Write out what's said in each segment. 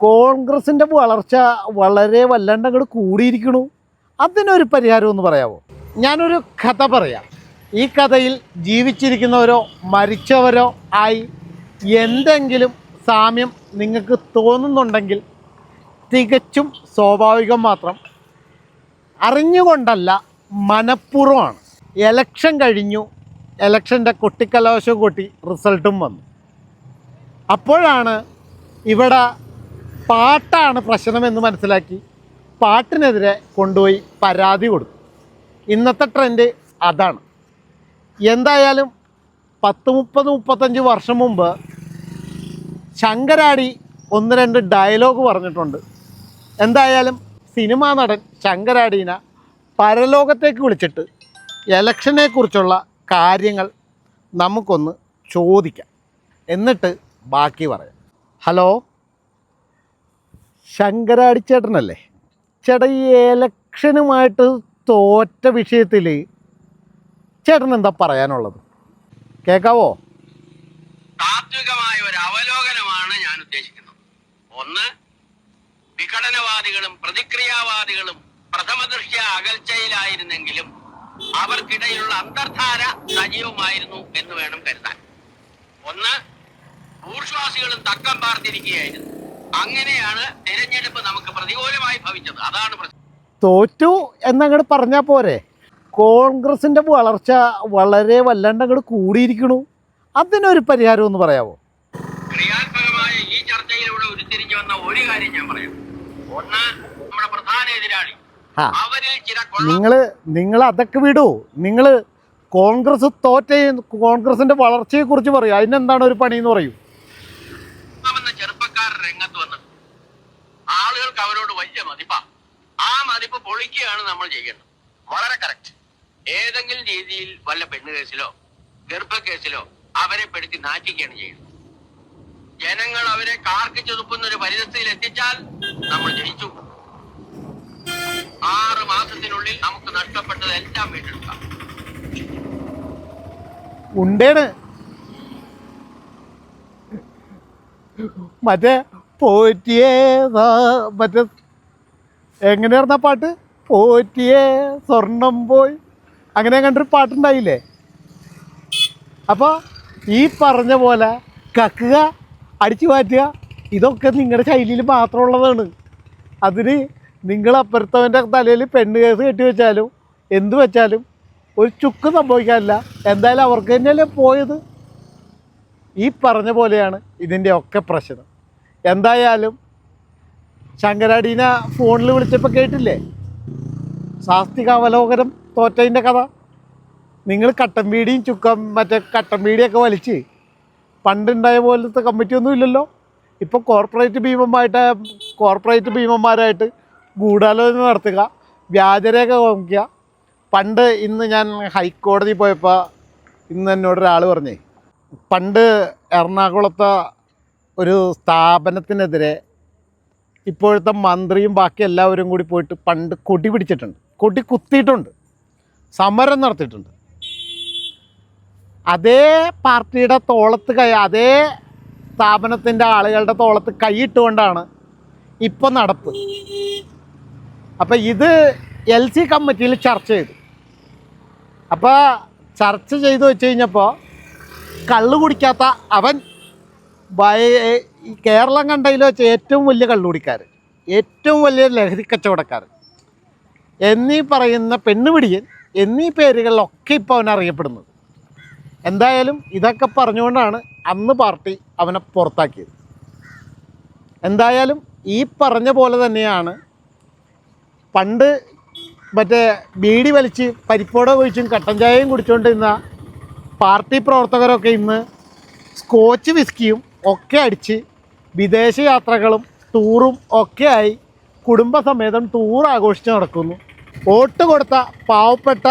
കോൺഗ്രസിന്റെ വളർച്ച വളരെ വല്ലാണ്ട് അങ്ങോട്ട് കൂടിയിരിക്കണു. അതിനൊരു പരിഹാരം ഒന്ന് പറയാമോ ഞാനൊരു കഥ പറയാം. ഈ കഥയിൽ ജീവിച്ചിരിക്കുന്നവരോ മരിച്ചവരോ ആയി എന്തെങ്കിലും സാമ്യം നിങ്ങൾക്ക് തോന്നുന്നുണ്ടെങ്കിൽ തികച്ചും സ്വാഭാവികം മാത്രം അറിഞ്ഞുകൊണ്ടല്ല മനഃപൂർവമാണ്. എലക്ഷൻ കഴിഞ്ഞു. എലക്ഷന്റെ കൊട്ടിക്കലാശം കൊട്ടി റിസൾട്ടും വന്നു. അപ്പോഴാണ് ഇവിടെ പാട്ടാണ് പ്രശ്നമെന്ന് മനസ്സിലാക്കി പാട്ടിനെതിരെ കൊണ്ടുപോയി പരാതി കൊടുത്തു. ഇന്നത്തെ ട്രെൻഡ് അതാണ്. എന്തായാലും പത്ത് മുപ്പത് മുപ്പത്തഞ്ച് വർഷം മുമ്പ് ശങ്കരാടി ഒന്ന് രണ്ട് ഡയലോഗ് പറഞ്ഞിട്ടുണ്ട്. എന്തായാലും സിനിമാ നടൻ ശങ്കരാടീനെ പരലോകത്തേക്ക് വിളിച്ചിട്ട് ഇലക്ഷനെ കുറിച്ചുള്ള കാര്യങ്ങൾ നമുക്കൊന്ന് ചോദിക്കാം. എന്നിട്ട് ബാക്കി പറയാം. ഹലോ? ശങ്കരാടി ചേട്ടനല്ലേ ചേട്ടാ ഈ ഇലക്ഷനുമായിട്ട് തോറ്റ വിഷയത്തിൽ ചേട്ടൻ എന്താ പറയാനുള്ളത്? കേൾക്കാവോ താത്വികമായ ഒരു അവലോകനമാണ് ഞാൻ ഉദ്ദേശിക്കുന്നത്. ഒന്ന് വിഘടനവാദികളും പ്രതിക്രിയാവാദികളും പ്രഥമ ദൃഷ്ട്യ അകൽച്ചയിലായിരുന്നെങ്കിലും അവർക്കിടയിലുള്ള അന്തർധാര സജീവമായിരുന്നു എന്ന് വേണം കരുതാൻ. ഒന്ന് ഭൂഷ്വാസികളും തക്കം പാർത്തിരിക്കുകയായിരുന്നു. അങ്ങനെയാണ് തെരഞ്ഞെടുപ്പ് നമുക്ക് പ്രതികൂലമായി ഭവിച്ചത്. അതാണ് തോറ്റു എന്നങ്ങോട്ട് പറഞ്ഞാൽ പോരെ. കോൺഗ്രസിന്റെ വളർച്ച വളരെ വല്ലാണ്ട് അങ്ങോട്ട് കൂടിയിരിക്കണു. അതിനൊരു പരിഹാരം ഒന്ന് പറയാമോ ക്രിയാത്മകമായ ഈ ചർച്ചയിലൂടെ ഉരുത്തിരിഞ്ഞു വന്ന ഒരു കാര്യം ഞാൻ പറയാം. ഒന്ന് നമ്മുടെ പ്രധാന എതിരാളി. നിങ്ങൾ നിങ്ങൾ അതൊക്കെ വിടൂ. നിങ്ങൾ കോൺഗ്രസ് തോറ്റ കോൺഗ്രസിന്റെ വളർച്ചയെ കുറിച്ച് പറയൂ. അതിനെന്താണ് ഒരു പണി എന്ന് പറയൂ. എന്ന ചെറുപ്പക്കാർ രംഗത്ത് വന്നത്. ആളുകൾക്ക് അവരോട് വലിയ മതിപ്പാ. ആ മതിപ്പ് പൊളിക്കുകയാണ് നമ്മൾ ചെയ്യേണ്ടത് വളരെ കറക്റ്റ് ഏതെങ്കിലും രീതിയിൽ വല്ല പെണ്ണ് കേസിലോ ഗർഭക്കേസിലോ കേസിലോ അവരെ പെടുത്തി നാറ്റിക്കുകയാണ് ചെയ്യുന്നത്. ജനങ്ങൾ അവരെ കാർക്ക് ചെതുപ്പുന്ന ഒരു പരിതസ്ഥിതിയിൽ എത്തിച്ചാൽ നമ്മൾ ജയിച്ചു. ആറ് മാസത്തിനുള്ളിൽ നമുക്ക് നഷ്ടപ്പെട്ടത് എല്ലാം വീണ്ടെടുക്കാം. ഉണ്ടേണ്. മറ്റേ പോറ്റിയേ മറ്റേ എങ്ങനെയായിരുന്നു പാട്ട്? പോറ്റിയേ സ്വർണം പോയി. അങ്ങനെ കണ്ടൊരു പാട്ടുണ്ടായില്ലേ? അപ്പോൾ ഈ പറഞ്ഞ പോലെ കക്കുക അടിച്ചു മാറ്റുക ഇതൊക്കെ നിങ്ങളുടെ ശൈലിയിൽ മാത്രമുള്ളതാണ്. അതിന് നിങ്ങൾ അപ്പുറത്തവന്റെ തലയിൽ പെണ്ണ് കേസ് കെട്ടി വെച്ചാലും എന്ത് വെച്ചാലും ഒരു ചുക്ക് സംഭവിക്കാനില്ല. എന്തായാലും അവർക്ക് തന്നെയല്ലേ പോയത്? ഈ പറഞ്ഞ പോലെയാണ് ഇതിന്റെ ഒക്കെ പ്രശ്നം. എന്തായാലും ശങ്കരാടീനെ ഫോണിൽ വിളിച്ചപ്പോൾ കേട്ടില്ലേ? സാസ്തിക അവലോകനം തോറ്റതിന്റെ കഥ. നിങ്ങൾ കട്ടൻ പീടിയും ചുക്കം മറ്റേ കട്ടൻ പീടിയൊക്കെ വലിച്ച് പണ്ടുണ്ടായ പോലത്തെ കമ്മിറ്റി ഒന്നും ഇല്ലല്ലോ. ഇപ്പോൾ കോർപ്പറേറ്റ് ഭീമമായിട്ട് കോർപ്പറേറ്റ് ഭീമന്മാരായിട്ട് ഗൂഢാലോചന നടത്തുക വ്യാജരേഖ നോക്കുക പണ്ട് ഇന്ന് ഞാൻ ഹൈക്കോടതി പോയപ്പോൾ ഇന്ന് എന്നോട് ഒരാൾ പറഞ്ഞേ പണ്ട് എറണാകുളത്തെ ഒരു സ്ഥാപനത്തിനെതിരെ ഇപ്പോഴത്തെ മന്ത്രിയും ബാക്കി എല്ലാവരും കൂടി പോയിട്ട് പണ്ട് കൊടി പിടിച്ചിട്ടുണ്ട്. കൊടി കുത്തിയിട്ടുണ്ട്. സമരം നടത്തിയിട്ടുണ്ട്. അതേ പാർട്ടിയുടെ തോളത്ത് കൈ അതേ സ്ഥാപനത്തിന്റെ ആളുകളുടെ തോളത്ത് കൈയിട്ടുകൊണ്ടാണ് ഇപ്പോൾ നടപ്പ്. അപ്പോൾ ഇത് എൽ സി കമ്മിറ്റിയിൽ ചർച്ച ചെയ്തു. അപ്പോൾ ചർച്ച ചെയ്തു വെച്ച് കഴിഞ്ഞപ്പോൾ കള്ളു കുടിക്കാത്ത അവൻ കേരളം കണ്ടതിൽ വെച്ച് ഏറ്റവും വലിയ കള്ളു കുടിക്കാരൻ ഏറ്റവും വലിയ ലഹരി കച്ചവടക്കാരൻ. എന്നീ പറയുന്ന പെണ്ണുപിടിയൻ എന്നീ പേരുകളിലൊക്കെ ഇപ്പോൾ അവൻ അറിയപ്പെടുന്നത്. എന്തായാലും ഇതൊക്കെ പറഞ്ഞുകൊണ്ടാണ് അന്ന് പാർട്ടി അവനെ പുറത്താക്കിയത്. എന്തായാലും ഈ പറഞ്ഞ പോലെ തന്നെയാണ് പണ്ട് മറ്റേ ബീഡി വലിച്ച് പരിപ്പോട ഒഴിച്ചും കട്ടൻ ചായയും കുടിച്ചുകൊണ്ടിരുന്ന പാർട്ടി പ്രവർത്തകരൊക്കെ ഇന്ന് സ്കോച്ച് വിസ്കിയും ഒക്കെ അടിച്ച് വിദേശ യാത്രകളും ടൂറും ഒക്കെ ആയി കുടുംബസമേതം ടൂർ ആഘോഷിച്ച് നടക്കുന്നു. വോട്ട് കൊടുത്ത പാവപ്പെട്ട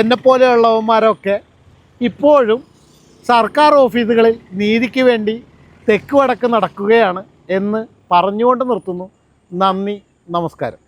എന്നെപ്പോലെയുള്ളവന്മാരൊക്കെ ഇപ്പോഴും സർക്കാർ ഓഫീസുകളിൽ നീതിക്ക് വേണ്ടി തെക്ക് വടക്ക് നടക്കുകയാണ് എന്ന് പറഞ്ഞുകൊണ്ട് നിർത്തുന്നു. നന്ദി നമസ്കാരം.